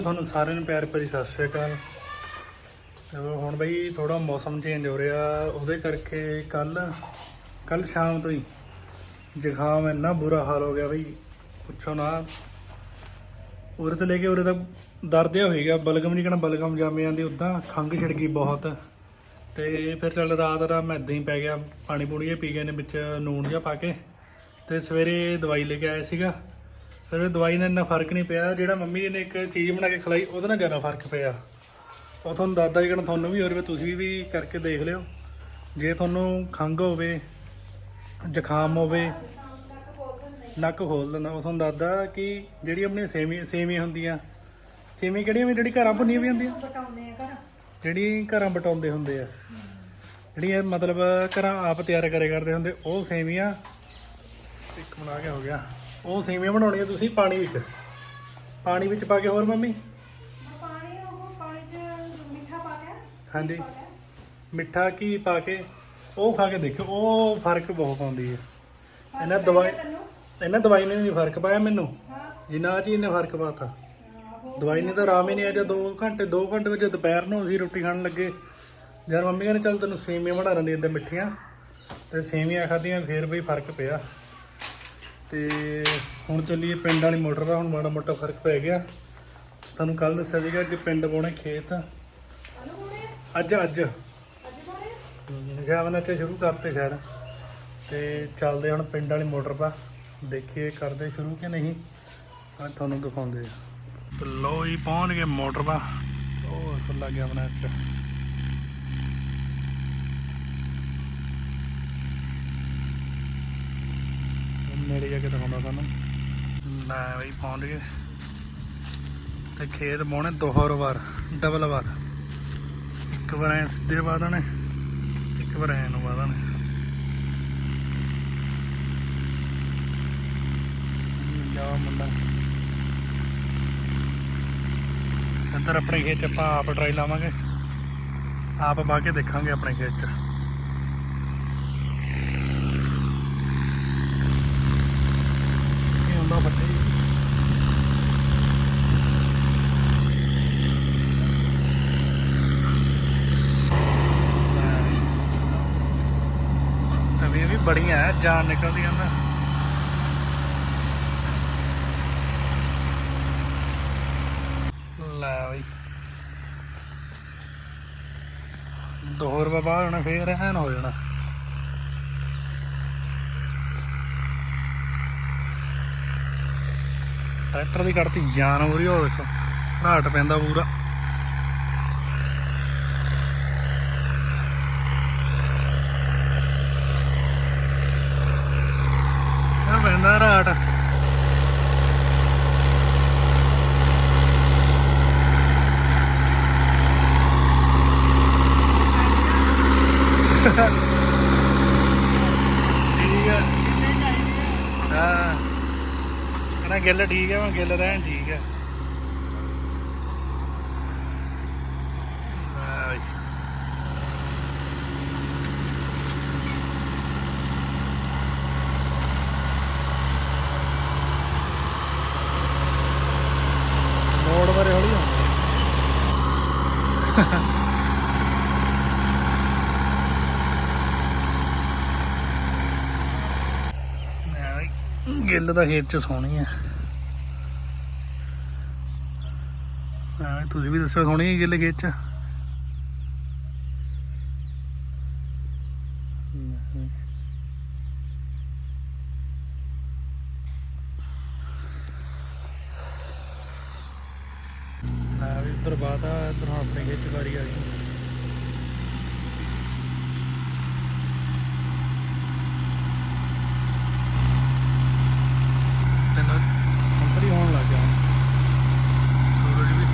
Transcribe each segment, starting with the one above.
ਮੇਰੇ ਤੁਹਾਨੂੰ ਸਾਰਿਆਂ ਨੂੰ ਪਿਆਰ ਭਰੀ ਸਤਿ ਸ਼੍ਰੀ ਅਕਾਲ। ਚਲੋ ਹੁਣ ਬਈ ਥੋੜਾ ਮੌਸਮ ਚੇਂਜ ਹੋ ਰਿਹਾ, ਉਹਦੇ ਕਰਕੇ ਕੱਲ ਕੱਲ ਸ਼ਾਮ ਤੋਂ ਹੀ ਜ਼ੁਕਾਮ ਇੰਨਾ ਬੁਰਾ ਹਾਲ ਹੋ ਗਿਆ ਬਈ, ਪੁੱਛੋ ਨਾ। ਉਰੇ ਤੋਂ ਲੈ ਕੇ ਉਰੇ ਤੱਕ ਦਰਦ ਜਿਹਾ ਹੋਈ ਬਲਗਮ ਨਹੀਂ ਕਹਣਾ ਬਲਗਮ ਜਾਮੇ ਜਾਂਦੀ ਉਦਾਂ ਖੰਘ ਛਿੜ ਗਈ ਬਹੁਤ। ਤੇ ਫਿਰ ਚੱਲ ਰਾਤ ਰਾਤ ਮੈਂ ਏਦਾਂ ਹੀ ਪੈ ਗਿਆ, ਪਾਣੀ ਪੂਣੀ ਜਿਹਾ ਪੀ ਗਏ ਨੇ ਵਿੱਚ ਨੂਣ ਜਿਹਾ ਪਾ ਕੇ, ਤੇ ਸਵੇਰੇ ਦਵਾਈ ਲੈ ਕੇ ਆਇਆ ਸੀਗਾ। ਸਵੇਰੇ ਦਵਾਈ ਨਾਲ ਇੰਨਾ ਫ਼ਰਕ ਨਹੀਂ ਪਿਆ। ਜਿਹੜਾ ਮੰਮੀ ਨੇ ਇੱਕ ਚੀਜ਼ ਬਣਾ ਕੇ ਖਿਲਾਈ, ਉਹਦੇ ਨਾਲ ਜ਼ਿਆਦਾ ਫ਼ਰਕ ਪਿਆ। ਉਹ ਤੁਹਾਨੂੰ ਦੱਸਦਾ ਜਿਹੜਾ ਤੁਹਾਨੂੰ ਵੀ ਹੋ ਰਿਹਾ ਤੁਸੀਂ ਵੀ ਕਰਕੇ ਦੇਖ ਲਿਓ। ਜੇ ਤੁਹਾਨੂੰ ਖੰਘ ਹੋਵੇ, ਜ਼ੁਕਾਮ ਹੋਵੇ, ਨੱਕ ਖੋਲ ਦਿੰਦਾ। ਉਹ ਤੁਹਾਨੂੰ ਦੱਸਦਾ ਕਿ ਜਿਹੜੀ ਆਪਣੀ ਸੇਮੀ ਸੇਮੀਆਂ ਹੁੰਦੀਆਂ ਸੇਮੀ ਕਿਹੜੀਆਂ ਵੀ, ਜਿਹੜੀ ਘਰਾਂ ਭੁੰਨੀਆਂ ਵੀ ਹੁੰਦੀਆਂ? ਬਟਾਉਂਦੇ ਆ ਘਰ ਜਿਹੜੀ ਘਰਾਂ ਬਟਾਉਂਦੇ ਹੁੰਦੇ ਆ। ਜਿਹੜੀਆਂ ਮਤਲਬ ਘਰਾਂ ਆਪ ਤਿਆਰ ਕਰੇ ਕਰਦੇ ਹੁੰਦੇ, ਉਹ ਸੇਮੀਆਂ ਇੱਕ ਬਣਾ ਕੇ ਹੋ ਗਿਆ। ਉਹ ਸੇਮੀਆਂ ਬਣਾਉਣੀਆਂ ਤੁਸੀਂ ਪਾਣੀ ਵਿੱਚ। ਪਾਣੀ ਵਿੱਚ ਪਾ ਕੇ ਹੋਰ ਮੰਮੀ? ਪਾਣੀ ਉਹ ਪਾਣੀ 'ਚ ਮਿੱਠਾ ਪਾ ਕੇ। ਹਾਂਜੀ। ਮਿੱਠਾ ਘੀ ਪਾ ਕੇ? ਉਹ ਖਾ ਕੇ ਦੇਖਿਓ ਉਹ ਫ਼ਰਕ ਬਹੁਤ ਆਉਂਦੀ ਹੈ। ਇਹਨਾਂ ਦਵਾਈ ਇਹਨਾਂ ਦਵਾਈ ਨੇ ਨਹੀਂ ਫ਼ਰਕ ਪਾਇਆ ਮੈਨੂੰ। ਜਿੰਨਾ ਆਹ ਚੀਜ਼ ਨੇ ਫ਼ਰਕ ਪਾਤਾ। ਦਵਾਈ ਨੇ ਤਾਂ ਆਰਾਮ ਹੀ ਨਹੀਂ ਆਇਆ ਜਦ 2 ਘੰਟੇ 2 ਘੰਟੇ ਵਿੱਚ ਦੁਪਹਿਰ ਨੂੰ ਅਸੀਂ ਰੋਟੀ ਖਾਣ ਲੱਗੇ। ਯਾਰ ਮੰਮੀ ਕਹਿੰਦੇ ਚੱਲ ਤੈਨੂੰ ਸੇਮੀਆਂ ਬਣਾ ਦਿੰਦੀ ਇੱਦਾਂ ਮਿੱਠੀਆਂ। ਤੇ ਸੇਮੀਆਂ ਖਾਧੀਆਂ ਫੇਰ ਵੀ ਫ਼ਰਕ ਪਿਆ। ਤੇ ਹੁਣ ਚੱਲੀਏ ਪਿੰਡ ਵਾਲੀ ਮੋਟਰ ਦਾ, ਹੁਣ ਮਾੜਾ ਮੋਟਾ ਫ਼ਰਕ ਪੈ ਗਿਆ। ਤੁਹਾਨੂੰ ਕੱਲ ਦੱਸਿਆ ਸੀਗਾ ਕਿ ਪਿੰਡ ਪਾਉਣੇ ਖੇਤ। ਅੱਜ ਅੱਜ। ਅੱਜ ਇੱਥੇ ਸ਼ੁਰੂ ਕਰਤੇ ਸ਼ਾਇਦ। ਤੇ ਚੱਲਦੇ ਹੁਣ ਪਿੰਡ ਵਾਲੀ ਮੋਟਰ ਪਾ। ਦੇਖੀਏ ਕਰਦੇ ਸ਼ੁਰੂ ਕਿ ਨਹੀਂ। ਆ ਤੁਹਾਨੂੰ ਦਿਖਾਉਂਦੇ ਆ। ਲੋ ਹੀ ਪਹੁੰਚ ਗਏ ਮੋਟਰ ਪਾ। ਉਹ ਖੁੱਲਾ ਗਿਆ ਆਪਣਾ ਇੱਥੇ। ਨੇੜੇ ਜਾ ਕੇ ਦਿਖਾਉਂਦਾ ਤੁਹਾਨੂੰ ਲੈ ਬਈ ਪਹੁੰਚ ਗਏ। ਤੇ ਖੇਤ ਪਾਉਣੇ ਦੋਹਰ ਵਾਰ, ਡਬਲ ਵਾਰ। ਇੱਕ ਵਾਰ ਐ ਸਿੱਧੇ ਵਾਹ ਨੇ ਇੱਕ ਵਾਰ ਐ ਨੂੰ ਵਾਹ ਦੇਣੇ। ਜਾ ਮੁੰਡਾ। ਅੰਦਰ ਆਪਣੇ ਖੇਤ 'ਚ ਆਪਾਂ ਆਪ ਟਰਾਈ ਲਾਵਾਂਗੇ। ਆਪ ਵਾਹ ਕੇ ਦੇਖਾਂਗੇ ਆਪਣੇ ਖੇਤ 'ਚ। ਇਹ ਫੱਟੇ ਤਵੀਆਂ ਵੀ ਬੜੀਆਂ ਜਾਨ ਨਿਕਲਦੀਆਂ ਨਾ। ਲੈ ਬਈ। ਦੋ ਰੁਪਏ ਬਾਅਦ ਹੋਣਾ, ਫੇਰ ਐਨ ਹੋ ਜਾਣਾ। ਟਰੈਕਟਰ ਦੀ ਕੱਢਤੀ ਜਾਨ ਹੋ ਰਹੀ ਉਹ ਦੇਖੋ ਘਾਟ ਪੈਂਦਾ ਪੂਰਾ ਇਹ ਪੈਂਦਾ ਰਾਟ ਠੀਕ ਹੈ ਹਾਂ ਨਾ ਗਿੱਲ ਠੀਕ ਹੈ ਮੈਂ ਗਿੱਲ ਰਹਿਣ ਠੀਕ ਹੈ ਲੈ ਬਈ। ਮੋੜ ਬਾਰੇ ਹੌਲੀ ਆਉਂਦਾ ਲੈ ਬਈ, ਗਿੱਲ ਦਾ ਖੇਤ ਚ ਸੋਹਣੀ ਹੈ ਤੁਸੀਂ ਵੀ ਦੱਸੋ ਸੋਹਣੀ ਹੈ ਗਿੱਲ ਖੇਤ ਚ ਲੈ ਵੀ ਇੱਧਰ ਬਾਤ ਆ ਇੱਧਰ ਹੁਣ ਆਪਣੇ ਖੇਤ ਚ ਵਾਰੀ ਆ ਗਈ ਤੈਨੂੰ ਅੰਦਰ ਹੀ ਹੋਣ ਲੱਗ ਗਿਆ ਸੂਰਜ ਵੀ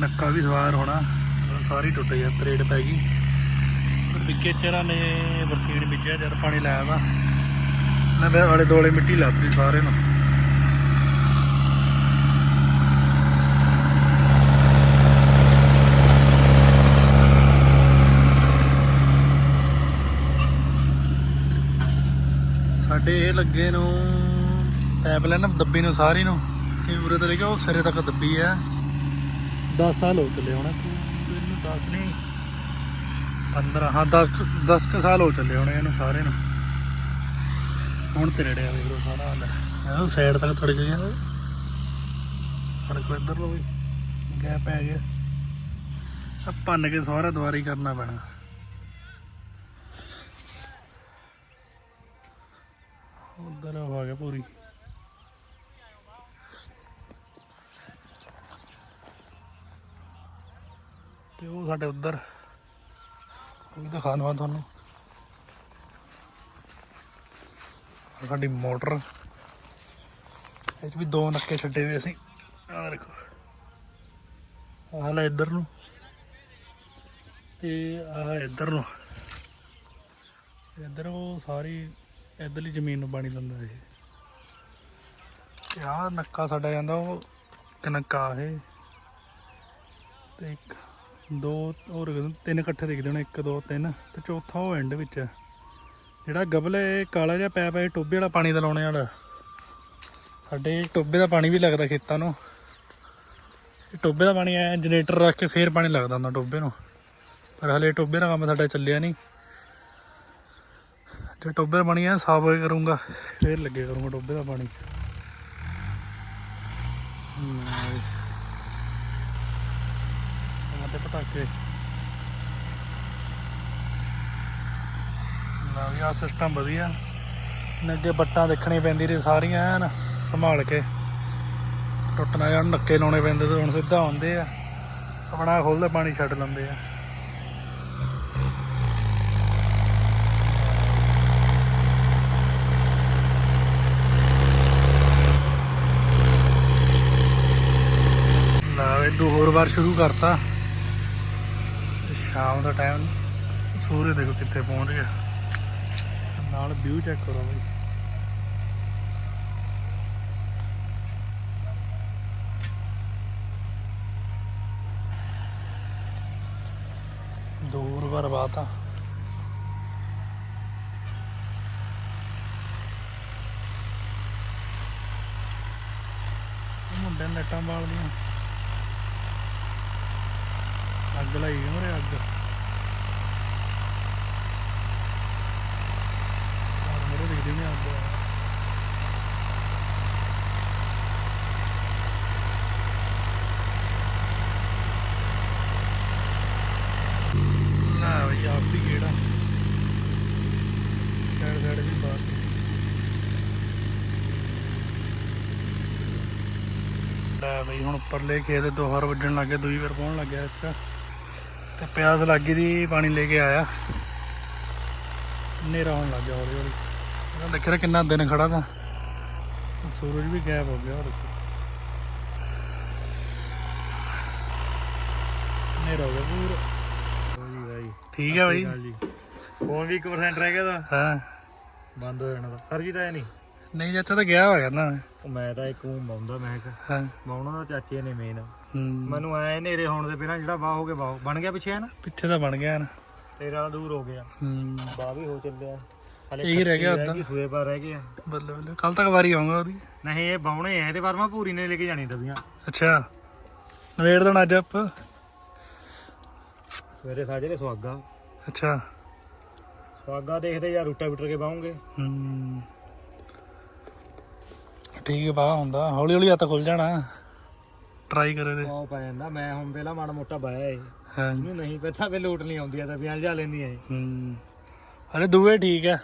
ਨੱਕਾ ਵੀ ਸਵਾਰ ਹੋਣਾ। ਸਾਰੀ ਟੁੱਟ ਗਿਆ ਤਰੇੜ ਪੈ ਗਈ। ਵਿੱਕੇ ਚਰਾਂ ਨੇ ਬਰਸੀਨ ਬੀਜਿਆ, ਜਦ ਪਾਣੀ ਲਾਇਆ ਵਾ। ਨਾ ਫਿਰ ਆਲੇ ਦੋਲੇ ਮਿੱਟੀ ਲਾਤੀ ਸਾਰੇ ਨੂੰ। ਸਾਡੇ ਇਹ ਲੱਗੇ ਨੂੰ ਪਾਈਪਲਾਈਨ ਦੱਬੀ ਨੂੰ, ਸਾਰੀ ਨੂੰ। ਅਸੀਂ ਉਰੇ ਤੋਂ ਲੈ ਕੇ ਉਹ ਸਿਰੇ ਤੱਕ ਦੱਬੀ ਹੈ 10 ਸਾਲ ਹੋ ਚੱਲੇ ਹੁਣ। ਇਹਨੂੰ 10 ਨਹੀਂ। 15 ਹਾਂ 10 10 ਕੁ ਸਾਲ ਹੋ ਚੱਲੇ ਹੋਣੇ ਇਹਨੂੰ ਸਾਰੇ ਨੂੰ। ਹੁਣ ਤੇ ਰੜਿਆ ਵੇਖ ਲੋ ਸਾਰਾ ਹਾਲ ਹੈ। ਉਹ ਸਾਈਡ ਤੱਕ ਥੋੜੀ ਜਿਹੀ ਆ ਫੜਕ ਇੱਧਰ ਲੋ ਵੀ ਗੈਪ ਪੈ ਗਿਆ। ਆ ਭੰਨ ਕੇ ਸਾਰਾ ਦੁਆਰੀ ਕਰਨਾ ਪੈਣਾ। ਉਧਰ ਹੋ ਗਿਆ ਪੂਰੀ। ਤੇ ਉਹ ਸਾਡੇ ਉੱਧਰ। ਉਹ ਵੀ ਦਿਖਾ ਦਵਾਂ ਤੁਹਾਨੂੰ। ਸਾਡੀ ਮੋਟਰ। ਇਹ 'ਚ ਵੀ ਦੋ ਨੱਕੇ ਛੱਡੇ ਹੋਏ ਅਸੀਂ। ਆਹ ਦੇਖੋ। ਆਹ ਲੈ ਇੱਧਰ ਨੂੰ। ਤੇ ਆਹ ਇੱਧਰ ਨੂੰ। ਇੱਧਰ ਉਹ ਸਾਰੀ ਇੱਧਰਲੀ ਜ਼ਮੀਨ ਨੂੰ ਪਾਣੀ ਦਿੰਦਾ ਇਹ। ਤੇ ਆਹ ਨੱਕਾ ਸਾਡਾ ਜਾਂਦਾ ਉਹ ਇੱਕ ਨੱਕਾ ਇਹ। ਤੇ ਇੱਕ ਦੋ ਹੋਰ ਤਿੰਨ ਇਕੱਠੇ ਦਿਖਦੇ ਹੋਣੇ, ਇੱਕ, ਦੋ, ਤਿੰਨ, ਤੇ ਚੌਥਾ ਉਹ ਐਂਡ ਵਿੱਚ ਹੈ। ਜਿਹੜਾ ਗਬਲੇ ਕਾਲਾ ਜਿਹਾ ਪੈਪ ਹੈ, ਇਹ ਟੋਬੇ ਵਾਲਾ ਪਾਣੀ ਦਾ ਲਾਉਣੇ ਵਾਲਾ। ਸਾਡੇ ਟੋਬੇ ਦਾ ਪਾਣੀ ਵੀ ਲੱਗਦਾ ਖੇਤਾਂ ਨੂੰ। ਇਹ ਟੋਬੇ ਦਾ ਪਾਣੀ ਐ ਜਨਰੇਟਰ ਰੱਖ ਕੇ ਫੇਰ ਪਾਣੀ ਲੱਗਦਾ ਹੁੰਦਾ ਟੋਬੇ ਨੂੰ। ਪਰ ਹਲੇ ਟੋਬੇ ਦਾ ਕੰਮ ਸਾਡਾ ਚੱਲਿਆ ਨਹੀਂ। ਜੇ ਟੋਬੇ ਦਾ ਪਾਣੀ ਐ ਸਾਫ਼ ਕਰੂੰਗਾ, ਫੇਰ ਲੱਗੇ ਕਰੂੰਗਾ ਟੋਬੇ ਦਾ ਪਾਣੀ। ਹਮ, ਪਟਾਕੇ ਨਾ ਵੀ ਆ ਸਿਸਟਮ ਵਧੀਆ। ਅੱਗੇ ਬੱਟਾਂ ਦੇਖਣੀ ਪੈਂਦੀ ਰਹੀ ਸਾਰੀਆਂ ਐਨ ਸੰਭਾਲ ਕੇ। ਟੁੱਟਣਾ ਨਾ ਨੱਕੇ ਲਾਉਣੇ ਪੈਂਦੇ ਤੇ ਹੁਣ ਸਿੱਧਾ ਆਉਂਦੇ ਆ। ਆਪਣਾ ਖੋਲਦੇ ਪਾਣੀ ਛੱਡ ਲੈਂਦੇ ਆ। ਨਾ ਇਹ ਹੋਰ ਵਾਰ ਸ਼ੁਰੂ ਕਰਤਾ। ਸ਼ਾਮ ਦਾ ਟਾਈਮ ਸੂਰਜ ਦੇਖੋ ਕਿੱਥੇ ਪਹੁੰਚ ਗਿਆ। ਨਾਲ ਵਿਊ ਚੈੱਕ ਕਰੋ ਬਈ। ਦੂਰ ਬਰਬਾਦ ਆ ਇਹ ਮੁੰਡੇ ਨੇ ਨੈਟਾਂ ਬਾਲਦੀਆਂ ਅੱਗ ਲਾਈ ਮਰੇ ਅੱਗ। ਮੇਰੇ ਦਿਖਦੀ ਨਹੀਂ ਅੱਗ। ਨਾ ਬਈ, ਆਪ ਵੀ ਕਿਹੜਾ ਸਾਈਡ ਸਾਈਡ ਵੀ ਬਾਤ ਲੈ ਬਈ, ਹੁਣ ਉੱਪਰਲੇ ਖੇਤ ਦੋਹਰ ਵੱਜਣ ਲੱਗੇ ਦੂਈ ਵਾਰ ਪਹੁੰਚਣ ਲੱਗਿਆ ਇੱਕ ਤੇ ਪਿਆਸ ਲੱਗੀ ਦੀ ਪਾਣੀ ਲੈ ਕੇ ਆਇਆ। ਹਨੇਰਾ ਹੋਣ ਲੱਗ ਗਿਆ ਹੌਲੀ ਹੌਲੀ। ਇਹਨਾਂ ਦੇਖਿਆ ਕਿੰਨਾ ਦਿਨ ਖੜਾ ਤਾਂ। ਸੂਰਜ ਵੀ ਗਾਇਬ ਹੋ ਗਿਆ ਦੇਖੋ। ਹਨੇਰਾ ਹੋ ਗਿਆ ਪੂਰਾ। ਜੀ। ਬਾਈ। ਠੀਕ ਹੈ ਬਾਈ ਜੀ। ਫੋਨ ਵੀ 1% ਰਹਿ ਗਿਆ ਦਾ ਹਾਂ। ਬੰਦ ਹੋ ਜਾਣਾ ਦਾ ਸਰਜੀ ਤਾਂ ਨਹੀਂ? ਨਹੀਂ ਚਾਚਾ ਤਾਂ ਗਿਆ ਹੋਇਆ ਨਾ ਉਹ ਮੈਂ ਤਾਂ ਇੱਕ ਉਹ ਮਾਉਂਦਾ ਮੈਂ ਕਿਹਾ ਹਾਂ। ਮਾਉਣਾ ਦਾ ਚਾਚੇ ਨੇ ਮੇਨ ਹੂੰ। ਮੈਨੂੰ ਐ ਹਨੇਰੇ ਹੋਣ ਦੇ ਪਹਿਲਾਂ ਜਿਹੜਾ ਵਾਹ ਹੋ ਗਿਆ ਵਾਹ। ਬਣ ਗਿਆ ਪਿੱਛੇ ਹੈ ਨਾ ਪਿੱਛੇ ਤਾਂ ਬਣ ਗਿਆ ਨਾ। ਤੇਰੇ ਵਾਲਾ ਦੂਰ ਹੋ ਗਿਆ। ਹੂੰ। ਵਾਹ ਵੀ ਹੋ ਚੱਲਿਆ। ਇਹੀ ਰਹਿ ਗਿਆ ਉੱਦਾਂ। ਸੂਏ ਪਰ ਰਹਿ ਗਿਆ ਬੱਲੇ ਬੱਲੇ। ਕੱਲ ਤੱਕ ਵਾਰੀ ਆਉਂਗਾ ਉਹਦੀ। ਨਹੀਂ ਇਹ ਬਾਉਣੇ ਐ ਤੇ ਵਰਮਾ ਪੂਰੀ ਨੇ ਲੈ ਕੇ ਜਾਣੀ ਦਬੀਆਂ ਅੱਛਾ। ਨਵੇੜ ਦੇਣਾ ਅੱਜ ਆਪ। ਸਵੇਰੇ ਸਾਜੇ ਦੇ ਸਵਾਗਾ ਅੱਛਾ। ਸਵਾਗਾ ਦੇਖਦੇ ਯਾਰ ਰੂਟਾ ਬਿਟਰ ਕੇ ਬਾਉਂਗੇ ਹੂੰ। ਠੀਕ ਹੈ ਬਾ ਹੁੰਦਾ। ਹੌਲੀ ਹੌਲੀ ਹੱਥ ਖੁੱਲ ਜਾਣਾ। ਟਰਾਈ ਕਰੇ ਤੇ ਉਹ ਪੈ ਜਾਂਦਾ। ਮੈਂ ਹੁਣ ਪਹਿਲਾਂ ਮਾੜਾ ਮੋਟਾ ਬਾਇਆ ਏ। ਹਾਂ। ਇਹਨੂੰ ਨਹੀਂ ਪਤਾ ਵੀ ਲੋਟ ਨਹੀਂ ਆਉਂਦੀ ਆ ਤਾਂ ਵਿਆਹ ਜਾ ਲੈਂਦੀ ਐ ਹੂੰ। ਅਰੇ ਦੂਏ ਠੀਕ ਹੈ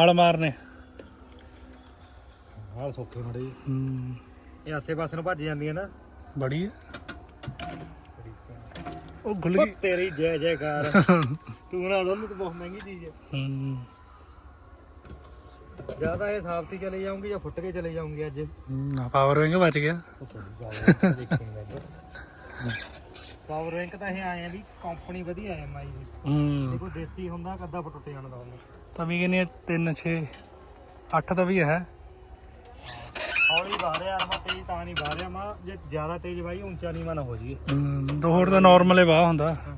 ਹਲ ਮਾਰਨੇ। ਆਹ ਸੌਖੇ ਮੜੇ ਹੂੰ। ਇਹ ਆਸੇ ਪਾਸੇ ਨੂੰ ਭੱਜ ਜਾਂਦੀ ਹੈ ਨਾ। ਬੜੀ ਉਹ ਖੁੱਲ ਉਹ ਗਈ ਤੇਰੀ ਜੈ ਜੈਕਾਰ। ਤੂੰ ਨਾਲ ਉਹਨੂੰ ਤਾਂ ਬਹੁਤ ਮਹਿੰਗੀ ਚੀਜ਼ ਹੈ ਹੂੰ। ਜ਼ਿਆਦਾ ਇਹ ਸਾਫਤੀ ਚਲੇ ਜਾਊਂਗੀ ਜਾਂ ਫੁੱਟ ਕੇ ਚਲੇ ਜਾਊਂਗੀ ਅੱਜ। ਨਾ ਪਾਵਰ ਬੈਂਕ ਬਚ ਗਿਆ। ਪਾਵਰ ਰੈਂਕ ਤਾਂ ਇਹ ਆਏ ਆ ਵੀ ਕੰਪਨੀ ਵਧੀਆ ਐ ਐਮਆਈ ਦੀ ਹੂੰ। ਦੇਖੋ ਦੇਸੀ ਹੁੰਦਾ ਕੱਦਾ ਟੁੱਟ ਜਾਣ ਦਾ ਹੁੰਦਾ। ਤਵੀ ਕਿੰਨੀ 3 6 8 ਤਵੀ ਹੈ। ਹੌਲੀ ਬਾਹ ਰਿਹਾ ਮੈਂ ਤੇਜ਼ ਤਾਂ ਨਹੀਂ ਬਾਹ ਰਿਹਾ ਮੈਂ। ਜੇ ਜ਼ਿਆਦਾ ਤੇਜ਼ ਬਾਈ ਉੱਚਾ ਨੀਵਾਂ ਨਾ ਹੋ ਜਾਈਏ। ਹੂੰ, ਦੋ ਹੋਰ ਤਾਂ ਨਾਰਮਲ ਹੀ ਵਾਹ ਹੁੰਦਾ ਹਾਂ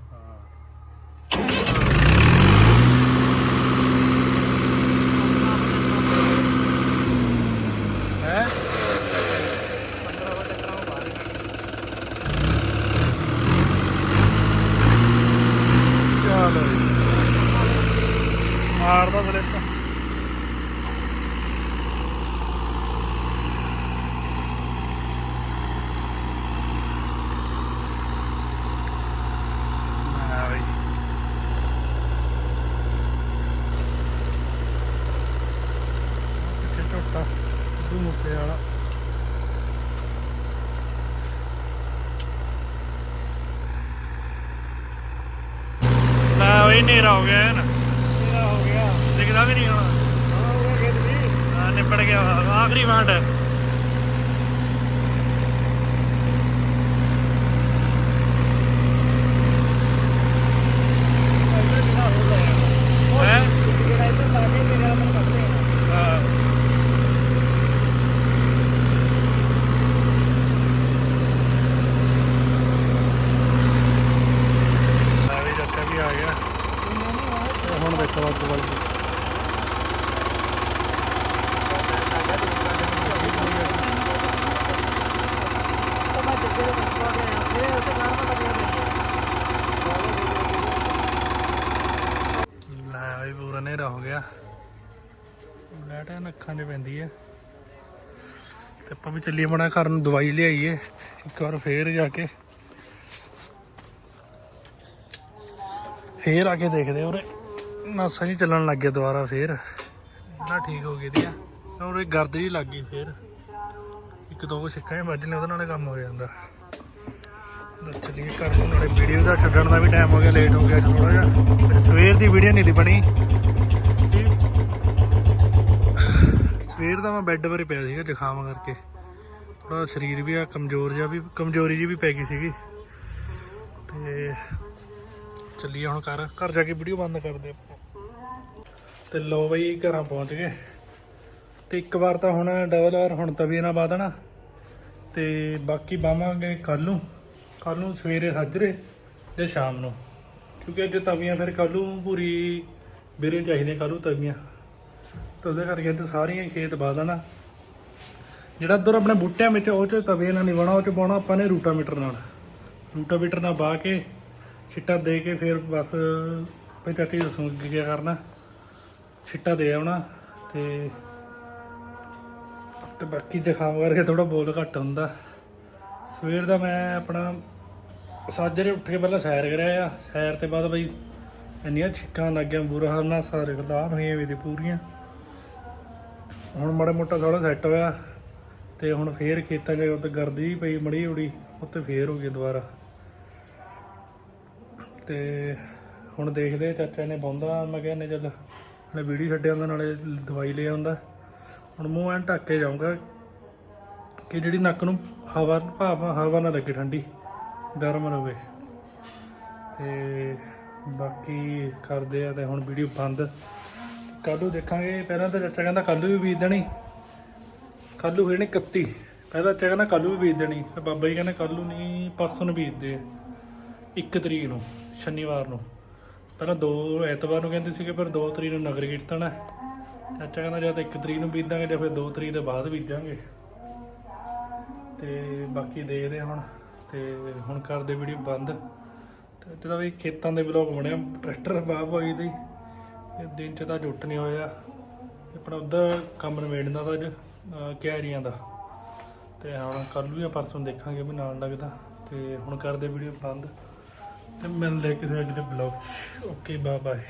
ਹੈ 15 ਵਜੇ ਤੱਕ ਉਹ ਬਾਹ ਰਿਹਾ ਚਲੋ ਮਾਰਦਾ ਸਲਿੱਪ ਆ ਬਈ ਪਿੱਛੇ ਝੋਟਾ ਦੂ ਮੂਸੇ ਵਾਲਾ ਲੈ ਉਹ ਨੇਰਾ ਹੋ ਗਿਆ ਨਾ ਮੇਰਾ ਹੋ ਗਿਆ। ਦਿਖਦਾ ਵੀ ਨਹੀਂ ਹੁਣ। ਹਾਂ ਹੋ ਗਿਆ ਖੇਤ ਵੀ ਆ ਨਿਪੜ ਗਿਆ ਆਖਰੀ ਵਾਂਟ ਇੱਧਰ ਕਿਹੜਾ ਹੋ ਗਿਆ ਹੈ ਜਿਹੜਾ ਇੱਧਰ ਲਾ ਕੇ ਮੇਰੇ ਨਾਲ ਮੈਨੂੰ ਕੱਢਦੇ ਆ ਆ ਵੀ ਚਾਚਾ ਵੀ ਆ ਗਿਆ ਤੇ ਹੁਣ ਦੇਖੋ ਅੱਗ ਵੱਲ ਤਾਂ ਮੈਂ ਜੱਗੇ ਦੇ ਪੁੱਛਵਾ ਕੇ ਆਇਆ ਫਿਰ ਉੱਥੇ ਜਾਣ ਪਤਾ ਕਿਆ ਲੈ ਵੀ ਪੂਰਾ ਹਨੇਰਾ ਹੋ ਗਿਆ। ਲੈਟ ਐਨ ਅੱਖਾਂ 'ਤੇ ਪੈਂਦੀ ਹੈ ਤੇ ਆਪਾਂ ਵੀ ਚੱਲੀਏ ਬਣਾ ਘਰ ਨੂੰ ਦਵਾਈ ਲਿਆਈਏ, ਇੱਕ ਵਾਰ ਫੇਰ ਜਾ ਕੇ। ਫੇਰ ਆ ਕੇ ਦੇਖਦੇ ਉਰੇ। ਨਾਸਾ ਨਹੀਂ ਚੱਲਣ ਲੱਗ ਗਿਆ ਦੁਬਾਰਾ ਫੇਰ। ਨਾ ਠੀਕ ਹੋ ਗਈ ਦੀਆਂ ਉਰੇ ਗਰਦ ਜੀ ਲੱਗ ਗਈ ਫੇਰ। ਇੱਕ ਦੋ ਸਿੱਕਾਂ ਹੀ ਵੱਜਣੇ ਉਹਦੇ ਨਾਲੇ ਕੰਮ ਹੋ ਜਾਂਦਾ। ਤਾਂ ਚੱਲੀਏ ਘਰ ਨੂੰ, ਨਾਲੇ ਵੀਡੀਓ ਦਾ ਛੱਡਣ ਦਾ ਵੀ ਟਾਈਮ ਹੋ ਗਿਆ ਲੇਟ ਹੋ ਗਿਆ ਥੋੜਾ ਜਿਹਾ। ਸਵੇਰ ਦੀ ਵੀਡੀਓ ਨਹੀਂ ਦੀ ਬਣੀ। ਸਵੇਰ ਦਾ ਮੈਂ ਬੈੱਡ ਬਾਰੇ ਪਿਆ ਸੀਗਾ ਜ਼ੁਕਾਮ ਕਰਕੇ। ਥੋੜਾ ਸਰੀਰ ਵੀ ਆ, ਕਮਜ਼ੋਰ ਜਿਹਾ ਵੀ, ਕਮਜ਼ੋਰੀ ਜੀ ਵੀ ਪੈ ਗਈ ਸੀਗੀ। ਤੇ ਚੱਲੀਏ ਹੁਣ ਘਰ। ਘਰ ਜਾ ਕੇ ਵੀਡੀਓ ਬੰਦ ਕਰਦੇ ਆਪਾਂ ਤੇ ਲੋ ਬਈ ਘਰਾਂ ਪਹੁੰਚ ਗਏ। ਤੇ ਇੱਕ ਵਾਰ ਤਾਂ ਹੁਣ ਡਬਲ ਵਾਰ ਹੁਣ ਤਵੀ ਨਾਲ ਬਾਦਣਾ ਤੇ ਬਾਕੀ ਬਾਵਾਂਗੇ ਕੱਲ ਨੂੰ। ਕੱਲ ਨੂੰ ਸਵੇਰੇ ਸੱਜਰੇ ਜਾਂ ਸ਼ਾਮ ਨੂੰ। ਕਿਉਂਕਿ ਅੱਜ ਤਵੀਆਂ ਫਿਰ ਕੱਲ ਨੂੰ ਪੂਰੀ ਵੀਰੇ ਚਾਹੀਦੇ ਕੱਲ ਨੂੰ ਤਵੀਆਂ। ਤੇ ਉਹਦੇ ਕਰਕੇ ਤੇ ਸਾਰੀਆਂ ਖੇਤ ਬਾਹ ਦੇਣਾ ਜਿਹੜਾ ਉਧਰ ਆਪਣੇ ਬੂਟਿਆਂ ਵਿੱਚ, ਉਹ ਚ ਤਵੇ ਨਾਲ ਨਹੀਂ ਬਣਾ ਉਹ ਚ ਪਾਉਣਾ ਆਪਾਂ ਨੇ ਰੂਟਾਮੀਟਰ ਨਾਲ। ਰੂਟਾਮੀਟਰ ਨਾਲ ਬਾਹ ਕੇ, ਛਿੱਟਾ ਦੇ ਕੇ ਫਿਰ ਬਸ ਭਈ ਚਾਚੀ ਦੱਸੋ ਅੱਗੇ ਕੀ ਕਰਨਾ। ਛਿੱਟਾ ਦੇ ਆਉਣਾ ਤੇ ਤੇ ਬਾਕੀ ਦਿਖਾਉਂ ਕਰਕੇ ਥੋੜਾ ਬੋਲ ਘੱਟ ਹੁੰਦਾ। ਸਵੇਰ ਦਾ ਮੈਂ ਆਪਣਾ ਸਾਜਰੇ ਉੱਠ ਕੇ ਪਹਿਲਾਂ ਸੈਰ ਕਰਿਆ ਆ। ਸੈਰ ਤੇ ਬਾਅਦ ਬਈ ਇੰਨੀਆਂ ਛਿੱਕਾਂ ਲੱਗੀਆਂ ਬੁਰਾ ਹਾਲ ਨਾਲ, ਸਾਰੇ ਲਾਹ ਹੋਈਆਂ ਵੀ ਤੇ ਪੂਰੀਆਂ। ਹੁਣ ਮਾੜਾ ਮੋਟਾ ਸਾਰਾ ਸੈੱਟ ਹੋਇਆ ਤੇ ਹੁਣ ਫੇਰ ਖੇਤਾਂ 'ਚ ਉੱਤੇ ਗਰਦੀ ਵੀ ਪਈ ਮੜੀ ਉੜੀ ਉੱਤੇ ਫੇਰ ਹੋ ਗਈ ਦੁਬਾਰਾ। ਤੇ ਹੁਣ ਦੇਖਦੇ ਚਾਚਾ ਨੇ ਪਾਉਂਦਾ ਮੈਂ ਕਹਿੰਨੇ ਚੱਲ ਨਾਲੇ ਵੀਡੀਓ ਛੱਡਿਆ ਹੁੰਦਾ, ਨਾਲੇ ਦਵਾਈ ਲੈ ਆਉਂਦਾ ਹੁਣ ਮੂੰਹ ਐਂ ਢੱਕ ਕੇ ਜਾਊਂਗਾ ਕਿ ਜਿਹੜੀ ਨੱਕ ਨੂੰ ਹਵਾ, ਭਾਵ ਹਵਾ ਨਾ ਲੱਗੇ ਠੰਡੀ, ਗਰਮ ਰਹੇ ਤੇ ਬਾਕੀ ਕਰਦੇ ਆ ਤੇ ਹੁਣ ਵੀਡੀਓ ਬੰਦ। ਕੱਲ੍ਹ ਨੂੰ ਦੇਖਾਂਗੇ। ਪਹਿਲਾਂ ਤਾਂ ਚਾਚਾ ਕਹਿੰਦਾ ਕੱਲ੍ਹ ਵੀ ਬੀਜ ਦੇਣੀ। ਕੱਲ੍ਹ ਨੂੰ ਹੋਏ ਨੇ 31 ਪਹਿਲਾਂ ਚਾਚਾ ਕਹਿੰਦਾ ਕੱਲ੍ਹ ਵੀ ਬੀਜ ਦੇਣੀ। ਤੇ ਬਾਬਾ ਜੀ ਕਹਿੰਦੇ ਕੱਲ੍ਹ ਨੂੰ ਨਹੀਂ, ਪਰਸੋਂ ਨੂੰ ਬੀਜਦੇ ਆ। 1 ਤਰੀਕ ਨੂੰ, ਸ਼ਨੀਵਾਰ ਨੂੰ। ਪਹਿਲਾਂ ਦੋ ਐਤਵਾਰ ਨੂੰ ਕਹਿੰਦੇ ਸੀਗੇ ਪਰ 2 ਤਰੀਕ ਨੂੰ ਨਗਰ ਕੀਰਤਨ ਹੈ। ਚਾਚਾ ਕਹਿੰਦਾ ਜਾਂ ਤਾਂ 1 ਤਰੀਕ ਨੂੰ ਬੀਜਾਂਗੇ, ਜਾਂ ਫਿਰ 2 ਤਰੀਕ ਦੇ ਬਾਅਦ ਬੀਜਾਂਗੇ। ਤੇ ਬਾਕੀ ਦੇਖਦੇ ਹਾਂ ਹੁਣ। ਤੇ ਹੁਣ ਕਰਦੇ ਵੀਡੀਓ ਬੰਦ। ਤੇ ਜਿਹੜਾ ਵੀ ਖੇਤਾਂ ਦੇ ਵਲੌਗ ਬਣਿਆ, ਟਰੈਕਟਰ ਬਾਹ ਹੋਈ ਦੀ। ਇਹ ਦਿਨ ਚ ਤਾਂ ਜੁੱਟ ਨਹੀਂ ਹੋਇਆ। ਆਪਣਾ ਉਧਰ ਕੰਮ ਨਵੇੜਨਾ ਤਾਂ ਅੱਜ, ਅਹ ਦਾ। ਤੇ ਹੁਣ ਕੱਲ ਵੀ ਆ ਪਰਸੋਂ ਦੇਖਾਂਗੇ ਵੀ ਨਾਲ ਲੱਗਦਾ। ਤੇ ਹੁਣ ਕਰਦੇ ਵੀਡੀਓ ਬੰਦ। ਤੇ ਮਿਲਦੇ ਕਿਸੇ ਅਗਲੇ ਬਲੌਗ ਓਕੇ ਬਾਏ ਬਾਏ